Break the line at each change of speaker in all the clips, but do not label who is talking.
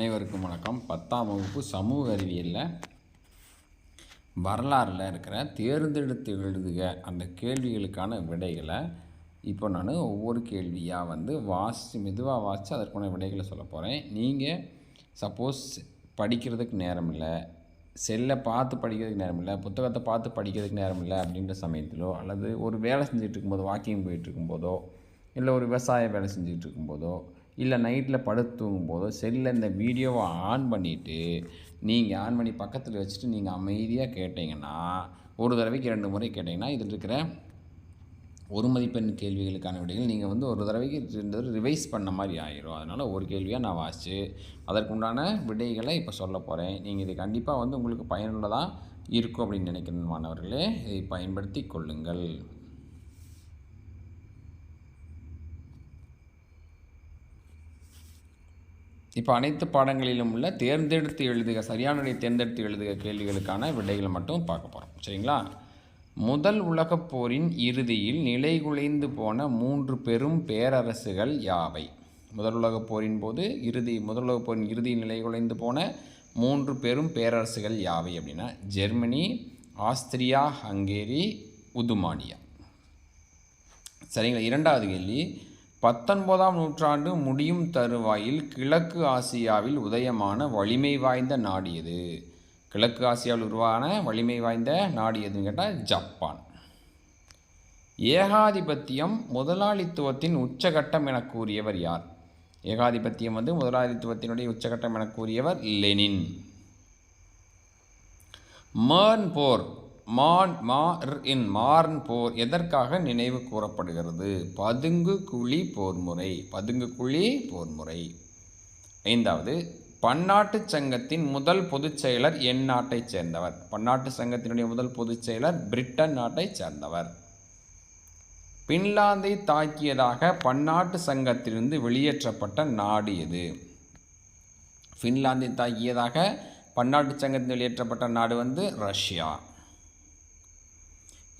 அனைவருக்கும் வணக்கம். பத்தாம் வகுப்பு சமூக அறிவியலில் வரலாறில் இருக்கிற தேர்ந்தெடுத்து எழுதுக அந்த கேள்விகளுக்கான விடைகளை. இப்போ நான் ஒவ்வொரு கேள்வியாக வந்து வாசி மெதுவாக வாசித்து அதற்கான விடைகளை சொல்ல போகிறேன் நீங்கள் சப்போஸ் படிக்கிறதுக்கு நேரம் இல்லை செல்லை பார்த்து படிக்கிறதுக்கு நேரம் இல்லை புத்தகத்தை பார்த்து படிக்கிறதுக்கு நேரம் இல்லை அப்படின்ற சமயத்திலோ அல்லது ஒரு வேலை செஞ்சுட்டு இருக்கும்போதோ வாக்கிங் போயிட்டு இருக்கும்போதோ இல்லை ஒரு விவசாய வேலை செஞ்சுட்டு இருக்கும்போதோ இல்லை நைட்டில் படுத்து தூங்கும்போதோ செல்லில் இந்த வீடியோவை ஆன் பண்ணிவிட்டு நீங்கள் ஆன் பண்ணி பக்கத்தில் வச்சுட்டு நீங்கள் அமைதியாக கேட்டிங்கன்னா ஒரு தடவைக்கு ரெண்டு முறை கேட்டிங்கன்னா இதில் இருக்கிற ஒரு மதிப்பெண் கேள்விகளுக்கான விடைகள் நீங்கள் வந்து ஒரு தடவைக்கு ரெண்டு தடவை ரிவைஸ் பண்ண மாதிரி ஆயிரும். அதனால் ஒரு கேள்வியாக நான் வாசித்து அதற்குண்டான விடைகளை இப்போ சொல்ல போகிறேன். நீங்கள் இது கண்டிப்பாக வந்து உங்களுக்கு பயனுள்ளதாக இருக்கும் அப்படின்னு நினைக்கிற மாணவர்களே. இதை பயன்படுத்தி கொள்ளுங்கள். இப்போ அனைத்து பாடங்களிலும் உள்ள தேர்ந்தெடுத்து எழுதுக சரியானதை தேர்ந்தெடுத்து எழுதுக கேள்விகளுக்கான விடைகளை மட்டும் பார்க்க போகிறோம் சரிங்களா? முதல் உலகப் போரின் இறுதியில் நிலைகுலைந்து போன மூன்று பெரும் பேரரசுகள் யாவை? முதல் உலகப் போரின் போது இறுதி முதல் உலகப் போரின் இறுதியில் நிலைகுலைந்து போன மூன்று பெரும் பேரரசுகள் யாவை அப்படின்னா ஜெர்மனி ஆஸ்திரியா ஹங்கேரி உதுமானியா. சரிங்களா? இரண்டாவது கேள்வி. பத்தொன்பதாம் நூற்றாண்டு முடியும் தருவாயில் கிழக்கு ஆசியாவில் உதயமான வலிமை வாய்ந்த நாடு எது? கிழக்கு ஆசியாவில் உருவான வலிமை வாய்ந்த நாடு எதுன்னு கேட்டால் ஜப்பான். ஏகாதிபத்தியம் முதலாளித்துவத்தின் உச்சகட்டம் என கூறியவர் யார்? ஏகாதிபத்தியம் வந்து முதலாளித்துவத்தினுடைய உச்சகட்டம் என கூறியவர் லெனின். மேர்ன் போர். மான் மார் இன் மார்ன் போர் எதற்காக நினைவு கூறப்படுகிறது? பதுங்கு குழி போர்முறை பதுங்கு குழி போர்முறை. ஐந்தாவது பன்னாட்டு சங்கத்தின் முதல் பொதுச் செயலர் என் நாட்டைச் சேர்ந்தவர். பன்னாட்டு சங்கத்தினுடைய முதல் பொதுச் செயலர் பிரிட்டன் நாட்டைச் சேர்ந்தவர். பின்லாந்தை தாக்கியதாக பன்னாட்டு சங்கத்திலிருந்து வெளியேற்றப்பட்ட நாடு எது? ஃபின்லாந்தை தாக்கியதாக பன்னாட்டு சங்கத்தில் வெளியேற்றப்பட்ட நாடு வந்து ரஷ்யா.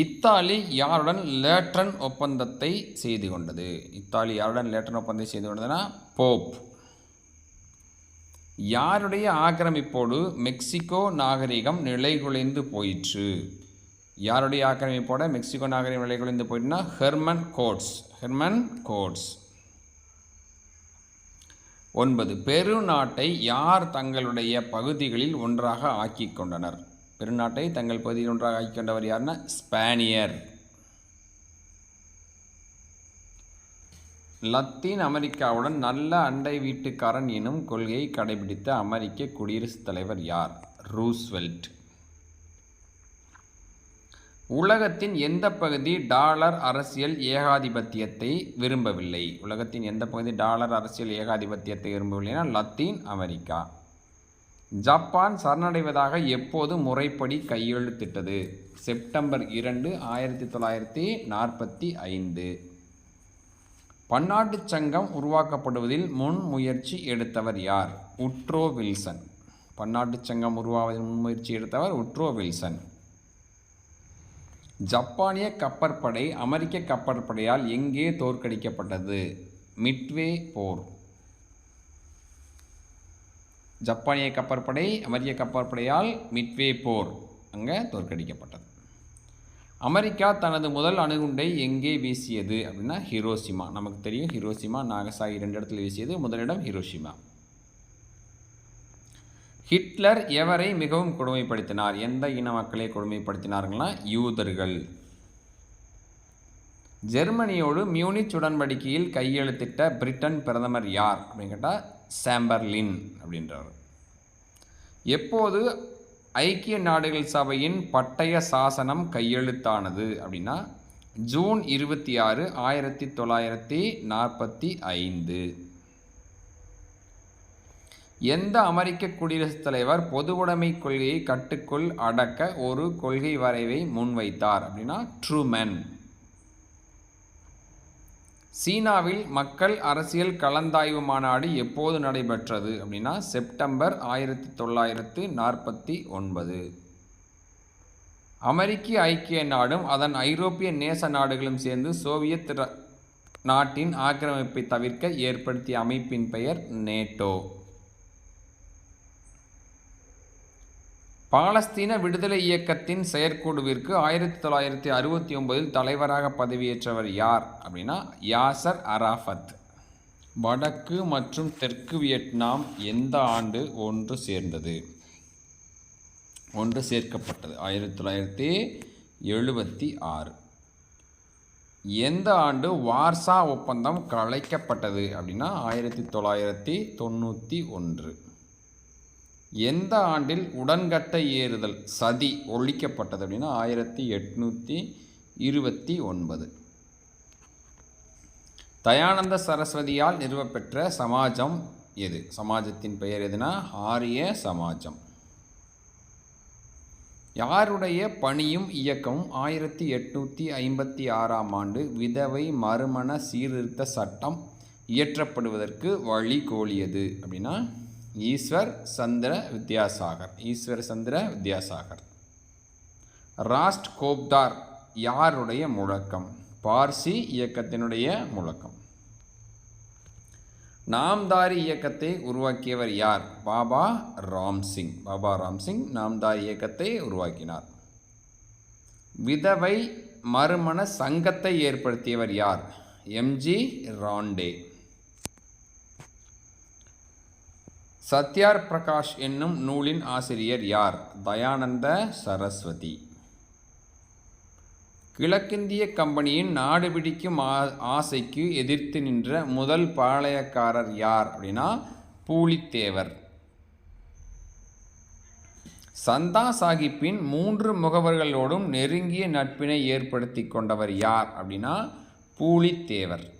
இத்தாலி யாருடன் லேட்ரன் ஒப்பந்தத்தை செய்து கொண்டது? இத்தாலி யாருடன் லேட்ரன் ஒப்பந்தத்தை செய்து கொண்டதுன்னா போப். யாருடைய ஆக்கிரமிப்போடு மெக்சிகோ நாகரிகம் நிலைகுலைந்து போயிற்று? யாருடைய ஆக்கிரமிப்போட மெக்சிகோ நாகரிகம் நிலைகுலைந்து போயிட்டுனா ஹெர்மன் கோட்ஸ். Hernan Cortes. ஒன்பது. பெரு நாட்டை யார் தங்களுடைய பகுதிகளில் ஒன்றாக ஆக்கி கொண்டனர்? பெருநாட்டை தங்கள் பகுதியில் ஒன்றாக ஆக்கி கொண்டவர் யாருன்னா ஸ்பானியர். லத்தீன் அமெரிக்காவுடன் நல்ல அண்டை வீட்டுக்காரன் எனும் கொள்கையை கடைபிடித்த அமெரிக்க குடியரசுத் தலைவர் யார்? ரூஸ்வெல்ட். உலகத்தின் எந்த பகுதி டாலர் அரசியல் ஏகாதிபத்தியத்தை விரும்பவில்லை? உலகத்தின் எந்த பகுதி டாலர் அரசியல் ஏகாதிபத்தியத்தை விரும்பவில்லைன்னா லத்தீன் அமெரிக்கா. ஜப்பான் சரணடைவதாக எப்போது முறைப்படி கையெழுத்திட்டது? செப்டம்பர் இரண்டு ஆயிரத்தி தொள்ளாயிரத்தி நாற்பத்தி ஐந்து. பன்னாட்டு சங்கம் உருவாக்கப்படுவதில் முன் முயற்சி எடுத்தவர் யார்? Woodrow Wilson. பன்னாட்டு சங்கம் உருவாவதில் முன்முயற்சி எடுத்தவர் உட்ரோ வில்சன். ஜப்பானிய கப்பற்படை அமெரிக்க கப்பற்படையால் எங்கே தோற்கடிக்கப்பட்டது? மிட்வே போர். ஜப்பானிய கப்பற்படை அமெரிக்க கப்பற்படையால் மிட்வே போர் அங்கே தோற்கடிக்கப்பட்டது. அமெரிக்கா தனது முதல் அணுகுண்டை எங்கே வீசியது அப்படின்னா ஹிரோசிமா நமக்கு தெரியும் ஹிரோசிமா நாகசாகி ரெண்டு இடத்துல வீசியது முதலிடம் ஹிரோஷிமா. ஹிட்லர் எவரை மிகவும் கொடுமைப்படுத்தினார்? எந்த இன மக்களை கொடுமைப்படுத்தினார்கள்னா யூதர்கள். ஜெர்மனியோடு மியூனிச் உடன்படிக்கையில் கையெழுத்திட்ட பிரிட்டன் பிரதமர் யார் அப்படின்னு கேட்டால் சாம்பர்லின் அப்படின்றார். எப்போது ஐக்கிய நாடுகள் சபையின் பட்டய சாசனம் கையெழுத்தானது அப்படின்னா ஜூன் இருபத்தி ஆறு ஆயிரத்தி தொள்ளாயிரத்தி நாற்பத்தி ஐந்து. எந்த அமெரிக்க குடியரசுத் தலைவர் பொதுவுடைமை கொள்கையை கட்டுக்குள் அடக்க ஒரு கொள்கை வரைவை முன்வைத்தார் அப்படின்னா ட்ரூமன். சீனாவில் மக்கள் அரசியல் கலந்தாய்வு மாநாடு எப்போது நடைபெற்றது அப்படின்னா செப்டம்பர் ஆயிரத்தி தொள்ளாயிரத்து நாற்பத்தி ஒன்பது. அமெரிக்க ஐக்கிய நாடும் அதன் ஐரோப்பிய நேச நாடுகளும் சேர்ந்து சோவியத் ர- நாட்டின் ஆக்கிரமிப்பை தவிர்க்க ஏற்படுத்திய அமைப்பின் பெயர் நேட்டோ. பாலஸ்தீன விடுதலை இயக்கத்தின் செயற்குழுவிற்கு ஆயிரத்தி தொள்ளாயிரத்தி அறுபத்தி ஒன்பதில் தலைவராக பதவியேற்றவர் யார் அப்படின்னா யாசர் அராஃபத். வடக்கு மற்றும் தெற்கு வியட்நாம் எந்த ஆண்டு ஒன்று சேர்ந்தது? ஒன்று சேர்க்கப்பட்டது. ஆயிரத்தி தொள்ளாயிரத்தி எழுபத்தி ஆறு. எந்த ஆண்டு வார்சா ஒப்பந்தம் கலைக்கப்பட்டது அப்படின்னா ஆயிரத்தி தொள்ளாயிரத்தி தொண்ணூற்றி ஒன்று. எந்த ஆண்டில் உடன்கட்டை ஏறுதல் சதி ஒழிக்கப்பட்டது அப்படின்னா ஆயிரத்தி எட்நூற்றி இருபத்தி ஒன்பது. தயானந்த சரஸ்வதியால் நிறுவப்பெற்ற சமாஜம் எது? சமாஜத்தின் பெயர் எதுனா? ஆரிய சமாஜம். யாருடைய பணியும் இயக்கமும் ஆயிரத்தி எட்நூற்றி ஐம்பத்தி ஆறாம் ஆண்டு விதவை மறுமண சீர்திருத்த சட்டம் இயற்றப்படுவதற்கு வழி கோலியது அப்படின்னா ஈஸ்வர் சந்திர வித்யாசாகர். ஈஸ்வர் சந்திர வித்யாசாகர். ராஸ்ட் கோப்தார் யாருடைய முழக்கம்? பார்சி இயக்கத்தினுடைய முழக்கம். நாம்தாரி இயக்கத்தை உருவாக்கியவர் யார்? பாபா ராம்சிங். பாபா ராம்சிங் நாம்தாரி இயக்கத்தை உருவாக்கினார். விதவை மறுமண சங்கத்தை ஏற்படுத்தியவர் யார்? எம்ஜி ராண்டே. சத்யார் பிரகாஷ் என்னும் நூலின் ஆசிரியர் யார்? தயானந்த சரஸ்வதி. கிழக்கிந்திய கம்பெனியின் நாடு பிடிக்கும் ஆசைக்கு எதிர்த்து நின்ற முதல் பாளையக்காரர் யார் அப்படின்னா பூலித்தேவர். சந்தா சாஹிப்பின் மூன்று முகவர்களோடும் நெருங்கிய நட்பினை ஏற்படுத்தி கொண்டவர் யார் அப்படின்னா பூலித்தேவர்.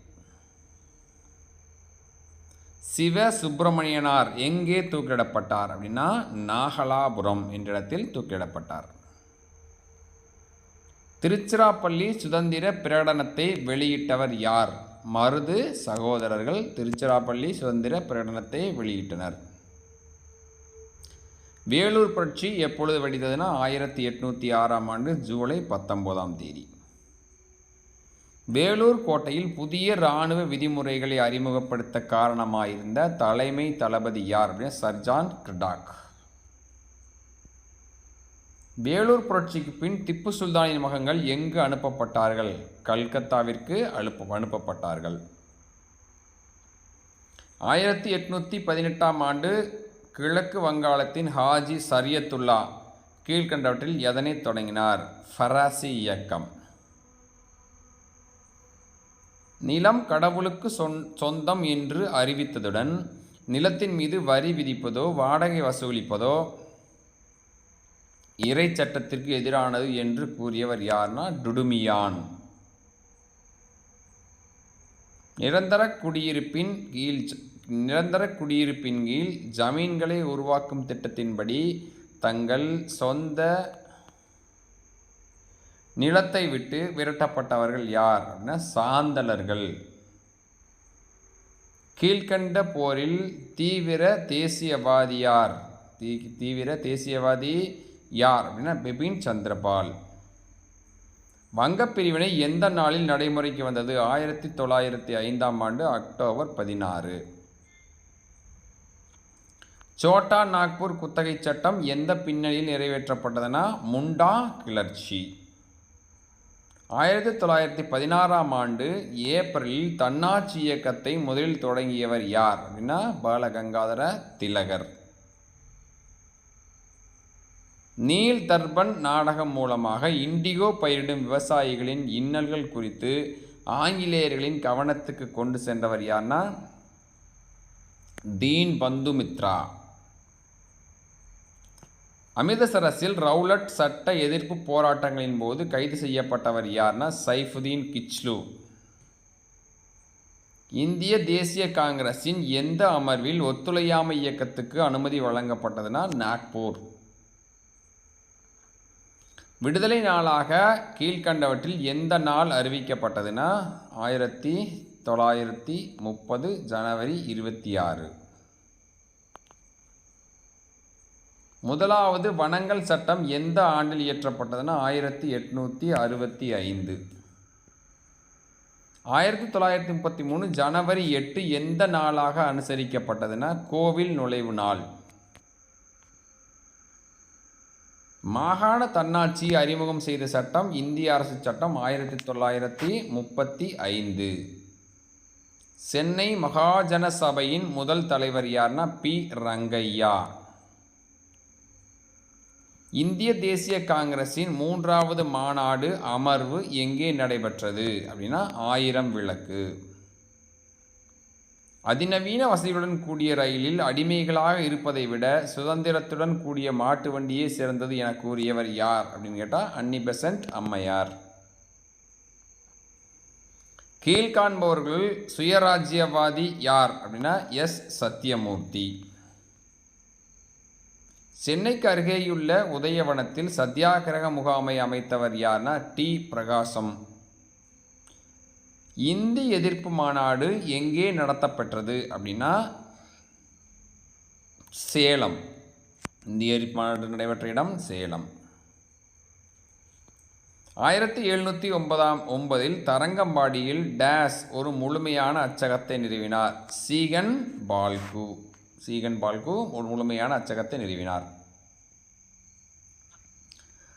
சிவ சுப்பிரமணியனார் எங்கே தூக்கிடப்பட்டார் அப்படின்னா நாகலாபுரம் என்ற இடத்தில் தூக்கிடப்பட்டார். திருச்சிராப்பள்ளி சுதந்திர பிரகடனத்தை வெளியிட்டவர் யார்? மருது சகோதரர்கள் திருச்சிராப்பள்ளி சுதந்திர பிரகடனத்தை வெளியிட்டனர். வேலூர் புரட்சி எப்பொழுது வெடித்ததுன்னா ஆயிரத்தி எட்நூற்றி ஆறாம் ஆண்டு ஜூலை பத்தொம்போதாம் தேதி. வேலூர் கோட்டையில் புதிய இராணுவ விதிமுறைகளை அறிமுகப்படுத்த காரணமாயிருந்த தலைமை தளபதி யார் அப்படின்னா சர்ஜான் கிர்டாக். வேலூர் புரட்சிக்கு பின் திப்பு சுல்தானின் மகங்கள் எங்கு அனுப்பப்பட்டார்கள்? கல்கத்தாவிற்கு அனுப்ப அனுப்பப்பட்டார்கள். ஆயிரத்தி எட்நூற்றி பதினெட்டாம் ஆண்டு கிழக்கு வங்காளத்தின் ஹாஜி சரியத்துல்லா கீழ்கண்டவற்றில் எதனை தொடங்கினார்? ஃபராசி இயக்கம். நிலம் கடவுளுக்கு சொந்தம் என்று அறிவித்ததுடன் நிலத்தின் மீது வரி விதிப்பதோ வாடகை வசூலிப்பதோ இறை சட்டத்திற்கு எதிரானது என்று கூறியவர் யார்னா டுடுமியான். நிரந்தர குடியிருப்பின் கீழ் நிரந்தர குடியிருப்பின் கீழ் ஜமீன்களை உருவாக்கும் திட்டத்தின்படி தங்கள் சொந்த நிலத்தை விட்டு விரட்டப்பட்டவர்கள் யார் அப்படின்னா சாந்தலர்கள். கீழ்கண்ட போரில் தீவிர தேசியவாதியார். தீ தீவிர தேசியவாதி யார் அப்படின்னா பிபின் சந்திரபால். வங்கப்பிரிவினை எந்த நாளில் நடைமுறைக்கு வந்தது? ஆயிரத்தி தொள்ளாயிரத்தி ஐந்தாம் ஆண்டு அக்டோபர் பதினாறு. சோட்டா நாக்பூர் குத்தகை சட்டம் எந்த பின்னணியில் நிறைவேற்றப்பட்டதுன்னா முண்டா கிளர்ச்சி. ஆயிரத்தி தொள்ளாயிரத்தி பதினாறாம் ஆண்டு ஏப்ரலில் தன்னாட்சி இயக்கத்தை முதலில் தொடங்கியவர் யார் அப்படின்னா பாலகங்காதர திலகர். நீல் தர்பன் நாடகம் மூலமாக இண்டிகோ பயிரிடும் விவசாயிகளின் இன்னல்கள் குறித்து ஆங்கிலேயர்களின் கவனத்துக்கு கொண்டு சென்றவர் யார்னா தீன் பந்துமித்ரா. அமிர்தசரஸில் ரவுலட் சட்ட எதிர்ப்பு போராட்டங்களின் போது கைது செய்யப்பட்டவர் யார்னா சைஃபுதீன் கிச்லு. இந்திய தேசிய காங்கிரஸின் எந்த அமர்வில் ஒத்துழையாமை இயக்கத்துக்கு அனுமதி வழங்கப்பட்டதுன்னா நாக்பூர். விடுதலை நாளாக கீழ்கண்டவற்றில் எந்த நாள் அறிவிக்கப்பட்டதுன்னா ஆயிரத்தி தொள்ளாயிரத்தி முப்பது ஜனவரி இருபத்தி ஆறு. முதலாவது வனங்கள் சட்டம் எந்த ஆண்டில் இயற்றப்பட்டதுன்னா ஆயிரத்தி எட்நூற்றி அறுபத்தி ஐந்து. ஆயிரத்தி தொள்ளாயிரத்தி முப்பத்தி மூணு ஜனவரி எட்டு எந்த நாளாக அனுசரிக்கப்பட்டதுன்னா கோவில் நுழைவு நாள். மாகாண தன்னாட்சி அறிமுகம் செய்த சட்டம் இந்திய அரசு சட்டம் ஆயிரத்தி தொள்ளாயிரத்தி முப்பத்தி ஐந்து. சென்னை மகாஜன சபையின் முதல் தலைவர் யார்னா பி ரங்கையா. இந்திய தேசிய காங்கிரஸின் மூன்றாவது மாநாடு அமர்வு எங்கே நடைபெற்றது? அப்படின்னா ஆயிரம் விளக்கு. அதிநவீன வசதிகளுடன் கூடிய ரயிலில் அடிமைகளாக இருப்பதை விட சுதந்திரத்துடன் கூடிய மாட்டு வண்டியே சிறந்தது என கூறியவர் யார் அப்படின்னு கேட்டால் அன்னி பெசன்ட் அம்மையார். கீழ்காண்பவர்கள் சுயராஜ்யவாதி யார் அப்படின்னா எஸ். சத்யமூர்த்தி சென்னைக்கு அருகேயுள்ள உதயவனத்தில் சத்தியாகிரக முகாமை அமைத்தவர் யார்னா டி. பிரகாசம். இந்தி எதிர்ப்பு மாநாடு எங்கே நடத்தப்பெற்றது அப்படின்னா சேலம். இந்திய எதிர்ப்பு மாநாடு நடைபெற்ற இடம் சேலம். ஆயிரத்தி எழுநூற்றி ஒன்பதாம் ஒன்பதில் தரங்கம்பாடியில் டேஸ் ஒரு முழுமையான அச்சகத்தை நிறுவினார். சீகன் பால்கு. சீகன் பால்கு ஒரு முழுமையான அச்சகத்தை நிறுவினார்.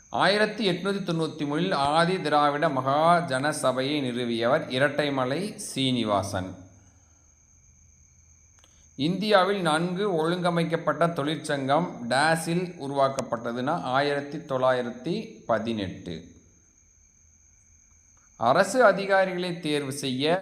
ஆயிரத்தி எட்நூற்றி தொண்ணூற்றி மூணில் ஆதி திராவிட மகாஜன சபையை நிறுவியவர் இரட்டைமலை சீனிவாசன். இந்தியாவில் நன்கு ஒழுங்கமைக்கப்பட்ட தொழிற்சங்கம் டேஸில் உருவாக்கப்பட்டதுன்னா ஆயிரத்தி தொள்ளாயிரத்தி பதினெட்டு. அரசு அதிகாரிகளை தேர்வு செய்ய